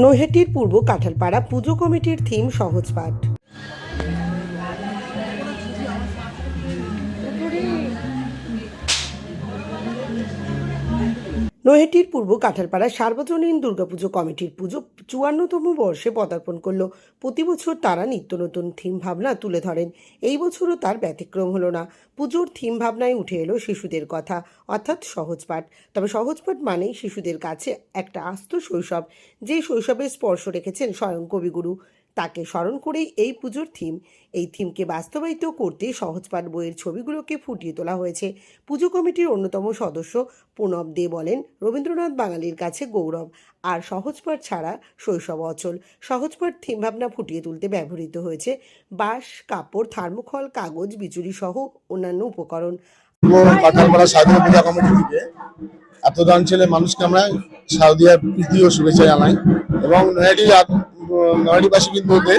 নৈহাটির পূর্ব কাঁঠালপাড়া পুজো কমিটির থিম সহজ পাঠ নৈহাটির পূর্ব কাঁঠালপাড়া সার্বজনীন দুর্গাপুজো কমিটির পুজো চুয়ান্নতম বর্ষে পদার্পণ করল। প্রতি বছর তারা নিত্য নতুন থিম ভাবনা তুলে ধরেন। এই বছরও তার ব্যতিক্রম হলো না। পুজোর থিম ভাবনায় উঠে এলো শিশুদের কথা, অর্থাৎ সহজপাঠ তবে সহজপাঠ মানেই শিশুদের কাছে একটা আস্ত শৈশব, যে শৈশবে স্পর্শ রেখেছেন স্বয়ং কবিগুরু। তাকে স্মরণ করেই এই পুজোর থিম এই থিমকে বাস্তবায়িত করতে সহজপাঠ বইয়ের ছবিগুলোকে ফুটিয়ে তোলা হয়েছে। পুজো কমিটির অন্যতম সদস্য প্রণব দে বলেন, রবীন্দ্রনাথ বাঙালির কাছে গৌরব, আর সহজপাঠ ছাড়া শৈশব অচল। সহজপাঠ থিম ভাবনা ফুটিয়ে তুলতে ব্যবহৃত হয়েছে বাঁশ, কাপড় থার্মোকল কাগজ বিচুলি সহ অন্যান্য উপকরণ। কাঁঠালপাড়া স্বাধীন পূজা কমিটি থেকে এত অঞ্চলের মানুষকে আমরা সাউদিয়ার প্রীতি ও শুভেচ্ছা জানাই এবং নয়াডি নয়াডিবাসী বিন্দুতে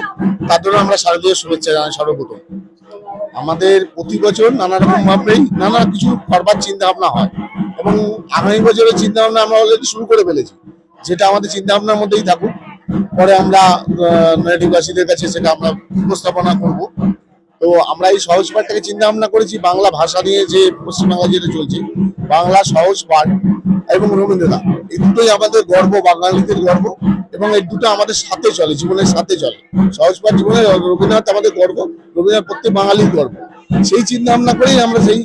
তাদেরও আমরা শারদীয় শুভেচ্ছা জানাই সর্বপ্রথম। আমাদের প্রতি বছর নানা রকম ভাবেই নানা কিছু করবার চিন্তা ভাবনা হয় এবং আগামী বছরের চিন্তা ভাবনা আমরা অলরেডি শুরু করে ফেলেছি। যেটা আমাদের চিন্তা ভাবনার মধ্যেই থাকুক। পরে আমরা নয়াডিবাসীদের কাছে সেটা আমরা উপস্থাপনা করব। তো আমরা এই সহজ পাঠটাকে চিন্তা ভাবনা করেছি, বাংলা ভাষা নিয়ে যে পশ্চিমবাংলা যেটা চলছে, বাংলা সহজ পাঠ এবং রবীন্দ্রনাথ। এই দুটোই আমাদের গর্ব, বাঙালিদের গর্ব। এবং এই দুটো আমাদের সাথে চলে, জীবনের সাথে চলে। সহজ পাঠ জীবনে রবীন্দ্রনাথ আমাদের গর্ব, রবীন্দ্রনাথ প্রত্যেক বাঙালির গর্ব। সেই চিন্তা ভাবনা করেই আমরা সেই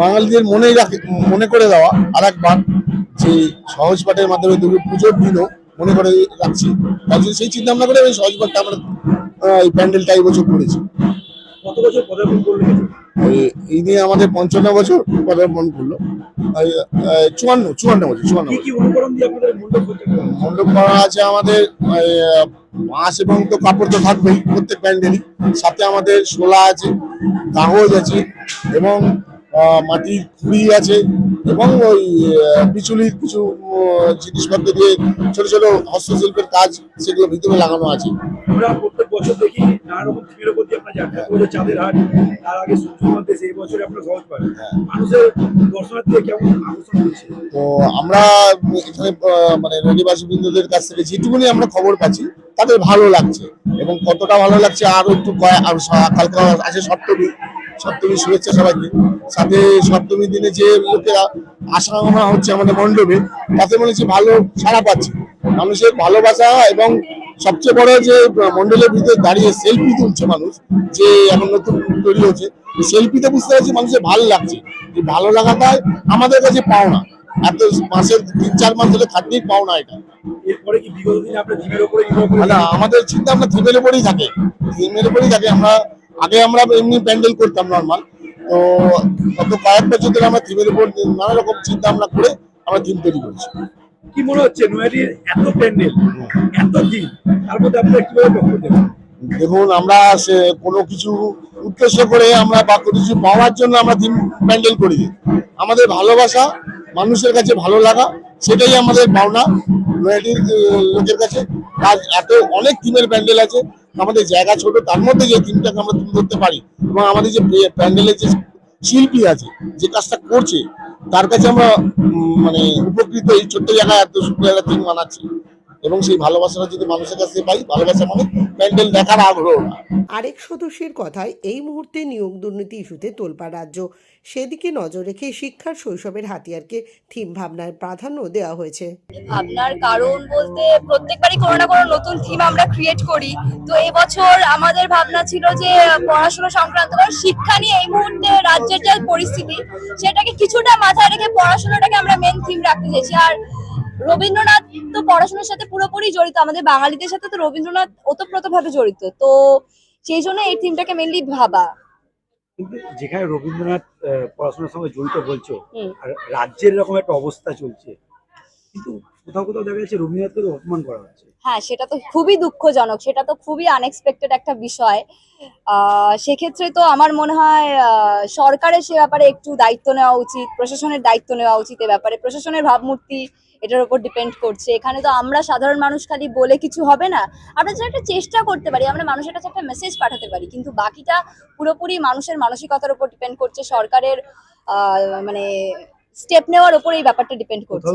বাঙালিদের মনে রাখি, মনে করে দেওয়া আর একবার যে সহজ পাঠের মাধ্যমে দুর্গা পুজোর দিনও মনে করে রাখছি। তার জন্য সেই চিন্তা ভাবনা করে আমি সহজ পাঠটা আমরা এই প্যান্ডেলটা এই বছর করেছি। কত বছর করলেন এই- এই নিয়ে আমাদের পঞ্চান্ন বছর পদার্পণ করল। চুয়ান্ন চুয়ান্ন বছর চুয়ান্ন মণ্ডপ করা আছে আমাদের বাঁশ এবং তো কাপড় তো থাকবেই প্রত্যেক প্যান্ডেলই। সাথে আমাদের শোলা আছে কাগজ আছে এবং মাটির খুঁড়ি আছে এবং ওই পিছুলির কিছু জিনিসপত্র দিয়ে ছোট ছোট হস্তশিল্পের কাজ সেগুলো ভিতরে লাগানো আছে। বছর দেখি নানা রকম উপর দিয়ে আপনার যাত্রা করে চাঁদের হাট তার আগে সূর্য দেশ এই বছরে আপনারা সহজ পান হ্যাঁ। মানুষের দর্শনার্থী কেমন আকর্ষণ করছে তো আমরা এখানে মানে রবিবাসী বিন্দুদের কাছ থেকে যেটুকুনি আমরা খবর পাচ্ছি তাদের ভালো লাগছে এবং কতটা ভালো লাগছে আরও একটু কয়- আর কালকে আছে সপ্তমী সপ্তমী শুভেচ্ছা সবাইকে। সাথে সপ্তমীর দিনে যে লোকেরা আশা হচ্ছে আমাদের মণ্ডপে তাতে মনে হচ্ছে ভালো সাড়া পাচ্ছে। মানুষের ভালোবাসা এবং সবচেয়ে বড় যে মণ্ডলের ভিতরে দাঁড়িয়ে সেলফি তুলছে মানুষ যে এখন নতুন তৈরি হচ্ছে সেলফিতে বুঝতে পারছি মানুষের ভালো লাগছে। এই ভালো লাগাটাই আমাদের কাছে পাওনা। এত মাসের তিন চার মাস ধরে খাটনির পাওনা এটা। এরপরে কি বিগত দিনে আপনার থিমের উপরে না আমাদের চিন্তা আমরা থিমের উপরেই থাকে। থিমের উপরেই থাকে। আমরা আগে আমরা এমনি প্যান্ডেল করতাম নর্মাল তো গত কয়েক বছর ধরে আমরা থিমের উপর নানা রকম চিন্তা ভাবনা করে আমরা থিম তৈরি করছি। কি মনে হচ্ছে নয়াটির এত প্যান্ডেল, এত দিন তার মধ্যে আপনারা কীভাবে লক্ষ্য দেবেন দেখুন, আমরা কোনো কিছু উদ্দেশ্য করে আমরা বা কোনো কিছু পাওয়ার জন্য আমরা থিম প্যান্ডেল করি। আমাদের ভালোবাসা, মানুষের কাছে ভালো লাগা, সেটাই আমাদের পাওনা নয়াটির লোকের কাছে। আজ এত অনেক থিমের প্যান্ডেল আছে, আমাদের জায়গা ছোট, তার মধ্যে যে থিমটাকে আমরা তুলে ধরতে পারি। এবং আমাদের যে প্যান্ডেলের যে শিল্পী আছে, যে কাজটা করছে তার কাছে আমরা মানে উপকৃত এই ছোট্ট জায়গায় এত সুন্দর একটা মানাচ্ছি এবং সেই ভালোবাসাটা যদি মানুষের কাছে পাই ভালোবাসা মানে প্যান্ডেল দেখার আগ্রহ। না আরেক সদস্যের কথায় এই মুহূর্তে নিয়োগ দুর্নীতি ইস্যুতে তোলপা রাজ্য। সেদিকে নজর রেখে শিক্ষার শৈশবের হাতিয়ারকে থিম ভাবনার প্রাধান্য দেওয়া হয়েছে। ভাবনার কারণ বলতে প্রত্যেকবারই কোনো না কোনো নতুন থিম আমরা ক্রিয়েট করি। তো এবছর আমাদের ভাবনা ছিল যে পড়াশোনা সংক্রান্ত শিক্ষা নিয়ে এই মুহূর্তে রাজ্যের যে পরিস্থিতি সেটাকে কিছুটা মাথায় রেখে পড়াশোনাটাকে আমরা মেন থিম রাখতে চাইছি। আর রবীন্দ্রনাথ তো পড়াশোনার সাথে পুরোপুরি জড়িত আমাদের বাঙালিদের সাথে তো রবীন্দ্রনাথ ওতপ্রোতভাবে জড়িত। তো সেই জন্য এই থিমটাকে মেনলি ভাবা। কিন্তু যেখানে রবীন্দ্রনাথ পড়াশোনার সঙ্গে জড়িত বলছো আর রাজ্যের এরকম একটা অবস্থা চলছে কিন্তু কোথাও কোথাও দেখা যাচ্ছে রবীন্দ্রনাথকে তো অপমান করা হচ্ছে। হ্যাঁ সেটা তো খুবই দুঃখজনক, সেটা তো খুবই আনএক্সপেক্টেড একটা বিষয়। সেক্ষেত্রে তো আমার মনে হয় সরকারের সে ব্যাপারে একটু দায়িত্ব নেওয়া উচিত, প্রশাসনের দায়িত্ব নেওয়া উচিত এ ব্যাপারে। প্রশাসনের ভাবমূর্তি এটার উপর ডিপেন্ড করছে। এখানে তো আমরা সাধারণ মানুষ খালি বলে কিছু হবে না। আমরা যেন একটা চেষ্টা করতে পারি, আমরা মানুষের কাছে একটা মেসেজ পাঠাতে পারি, কিন্তু বাকিটা পুরোপুরি মানুষের মানসিকতার উপর ডিপেন্ড করছে সরকারের মানে স্টেপ নেওয়ার উপর এই ব্যাপারটা ডিপেন্ড করছে।